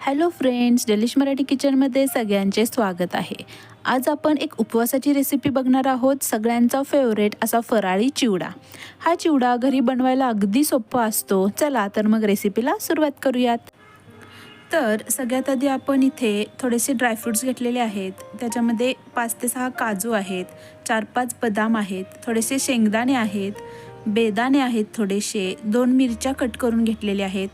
Hello friends delish Marathi किचनमध्ये सगळ्यांचे स्वागत आहे. आज आपण एक उपवासाची रेसिपी बघणार आहोत सगळ्यांचा फेवरेट असा फराळी चिवडा. हा चिवडा घरी बनवायला अगदी सोपा असतो. चला तर मग रेसिपीला सुरुवात करूयात. तर सगळ्यात आधी आपण इथे थोडेसे ड्रायफ्रूट्स घेतलेले आहेत. त्याच्यामध्ये पाच ते सहा काजू आहेत चार पाच बदाम आहेत थोडेसे शेंगदाणे आहेत बेदाणे आहेत थोडेसे दोन मिरच्या कट करून घेतलेले आहेत.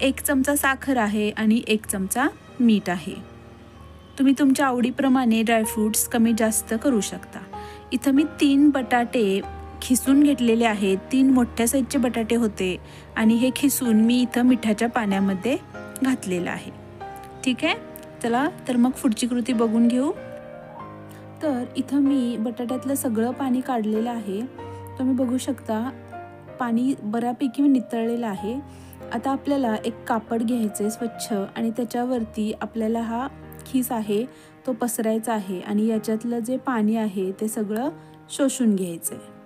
एक चमचा साखर आहे आणि एक चमचा मीठ आहे. तुम्ही तुमच्या आवडीप्रमाणे ड्रायफ्रूट्स कमी जास्त करू शकता. इथं मी तीन बटाटे खिसून घेतलेले आहेत. तीन मोठ्या साईजचे बटाटे होते आणि हे खिसून मी इथं मिठाच्या पाण्यामध्ये घातलेलं आहे. ठीक आहे? चला तर मग पुढची कृती बघून घेऊ. तर इथं मी बटाट्यातलं सगळं पाणी काढलेलं आहे. तुम्ही बघू शकता पाणी बऱ्यापैकी नितळलेलं आहे. आता आपल्याला एक कापड घ्यायचं आहे स्वच्छ आणि त्याच्यावरती आपल्याला हा खीस आहे तो पसरायचा आहे आणि याच्यातलं जे पाणी आहे ते सगळं शोषून घ्यायचं आहे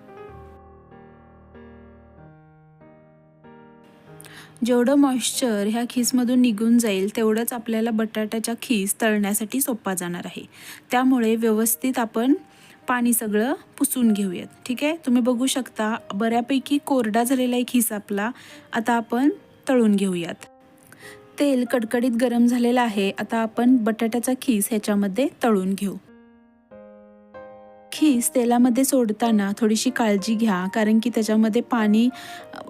जेवढं मॉइश्चर ह्या खीसमधून निघून जाईल तेवढंच आपल्याला बटाट्याच्या खीस तळण्यासाठी सोपा जाणार आहे. त्यामुळे व्यवस्थित आपण पाणी सगळं पुसून घेऊयात. ठीक आहे? तुम्ही बघू शकता बऱ्यापैकी कोरडा झालेला एक खीस आपला. आता आपण तळून घेऊयात. तेल कडकडीत गरम झालेलं आहे. आता आपण बटाट्याचा खीस ह्याच्यामध्ये तळून घेऊ. खीस तेलामध्ये सोडताना थोडीशी काळजी घ्या कारण की त्याच्यामध्ये पाणी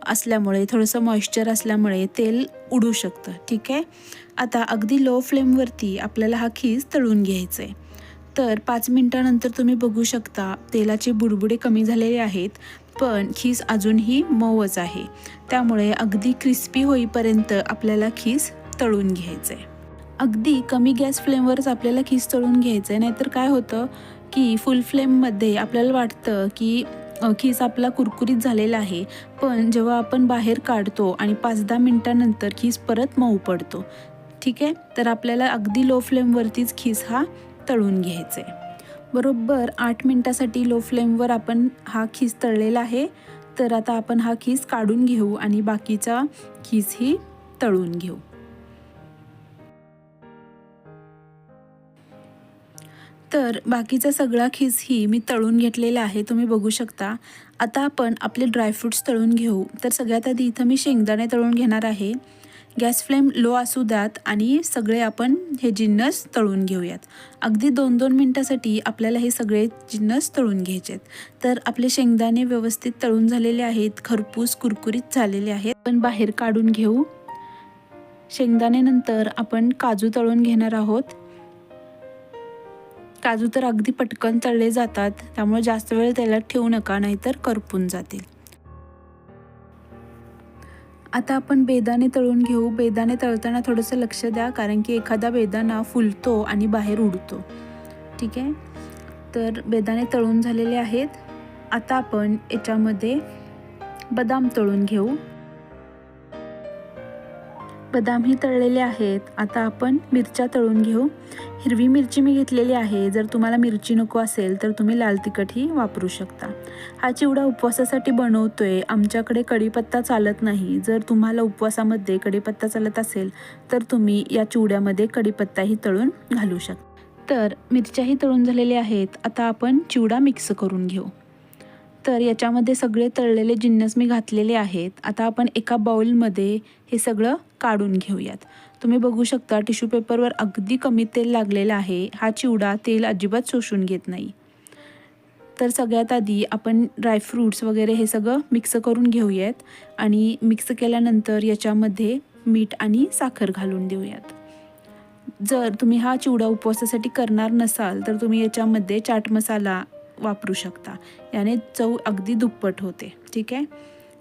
असल्यामुळे थोडंसं मॉइश्चर असल्यामुळे तेल उडू शकतं. ठीक आहे? आता अगदी लो फ्लेमवरती आपल्याला हा खीस तळून घ्यायचा आहे तर पाच मिनटानंतर तुम्ही बघू शकता तेलाचे बुडबुडे कमी झालेले आहेत पण खीस अजूनही मऊच आहे. त्यामुळे अगदी क्रिस्पी होईपर्यंत आपल्याला खीस तळून घ्यायचं आहे अगदी कमी गॅस फ्लेमवरच आपल्याला खीस तळून घ्यायचं आहे नाहीतर काय होतं की फुल फ्लेममध्ये आपल्याला वाटतं की खीस आपला कुरकुरीत झालेला आहे पण जेव्हा आपण बाहेर काढतो आणि पाच दहा मिनटानंतर खीस परत मऊ पडतो. ठीक आहे? तर आपल्याला अगदी लो फ्लेमवरतीच खीस हा तळून घ्यायचे. आहे बरोबर आठ मिनटासाठी लो फ्लेमवर आपण हा खीस तळलेला आहे. तर आता आपण हा खीस काढून घेऊ आणि बाकीचा खीस ही तळून घेऊ. तर बाकीचा सगळा खीस ही मी तळून घेतलेला आहे तुम्ही बघू शकता. आता आपण आपले ड्रायफ्रूट्स तळून घेऊ. तर सगळ्यात आधी इथं मी शेंगदाणे तळून घेणार आहे. गॅस फ्लेम लो असू द्यात आणि सगळे आपण हे जिन्नस तळून घेऊयात. अगदी दोन दोन मिनटासाठी आपल्याला हे सगळे जिन्नस तळून घ्यायचे आहेत तर आपले शेंगदाणे व्यवस्थित तळून झालेले आहेत खरपूस कुरकुरीत झालेले आहेत. आपण बाहेर काढून घेऊ. शेंगदाण्यानंतर आपण काजू तळून घेणार आहोत. काजू तर अगदी पटकन तळले जातात त्यामुळे जास्त वेळ त्याला ठेवू नका नाहीतर करपून जातील. आता आपण बेदाणे तळून घेऊ. बेदाणे तळताना थोडंसं लक्ष द्या कारण की एखादा बेदाना फुलतो आणि बाहेर उडतो. ठीक आहे? तर बेदाणे तळून झालेले आहेत. आता आपण याच्यामध्ये बदाम तळून घेऊ. बदामही तळलेले आहेत. आता आपण मिरच्या तळून घेऊ. हिरवी मिरची मी घेतलेली आहे. जर तुम्हाला मिरची नको असेल तर तुम्ही लाल तिखटही वापरू शकता. हा चिवडा उपवासासाठी बनवतोय. आमच्याकडे कढीपत्ता चालत नाही. जर तुम्हाला उपवासामध्ये कढीपत्ता चालत असेल तर तुम्ही या चिवड्यामध्ये कढीपत्ताही तळून घालू शकता. तर मिरच्याही तळून झालेल्या आहेत. आता आपण चिवडा मिक्स करून घेऊ. तर याच्यामध्ये सगळे तळलेले जिन्नस मी घातलेले आहेत. आता आपण एका बाऊलमध्ये हे सगळं काढून घेऊयात. तुम्ही बघू शकता टिश्यू पेपरवर अगदी कमी तेल लागलेलं आहे. हा चिवडा तेल अजिबात शोषून घेत नाही. तर सगळ्यात आधी आपण ड्रायफ्रूट्स वगैरे हे सगळं मिक्स करून घेऊयात आणि मिक्स केल्यानंतर याच्यामध्ये मीठ आणि साखर घालून देऊयात. जर तुम्ही हा चिवडा उपवासासाठी करणार नसाल तर तुम्ही याच्यामध्ये चाट मसाला वापरू शकता. याने चव अगदी दुप्पट होते. ठीक आहे?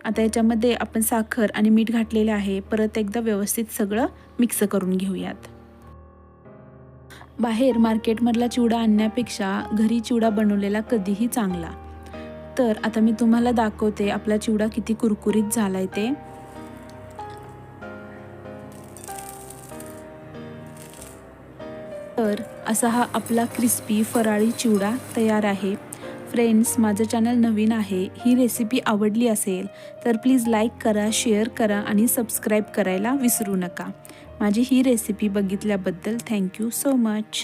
आता याच्यामध्ये आपण साखर आणि मीठ घातलेले आहे. परत एकदा व्यवस्थित सगळं मिक्स करून घेऊयात. बाहेर मार्केटमधला चिवडा आणण्यापेक्षा घरी चिवडा बनवलेला कधीही चांगला. तर आता मी तुम्हाला दाखवते आपला चिवडा किती कुरकुरीत झालाय ते. तर असा हा आपला क्रिस्पी फराळी चिवडा तयार आहे. फ्रेंड्स माझं चॅनल नवीन आहे ही रेसिपी आवडली असेल तर प्लीज लाईक करा शेअर करा आणि सबस्क्राईब करायला विसरू नका. माझी ही रेसिपी बघितल्याबद्दल थँक्यू सो मच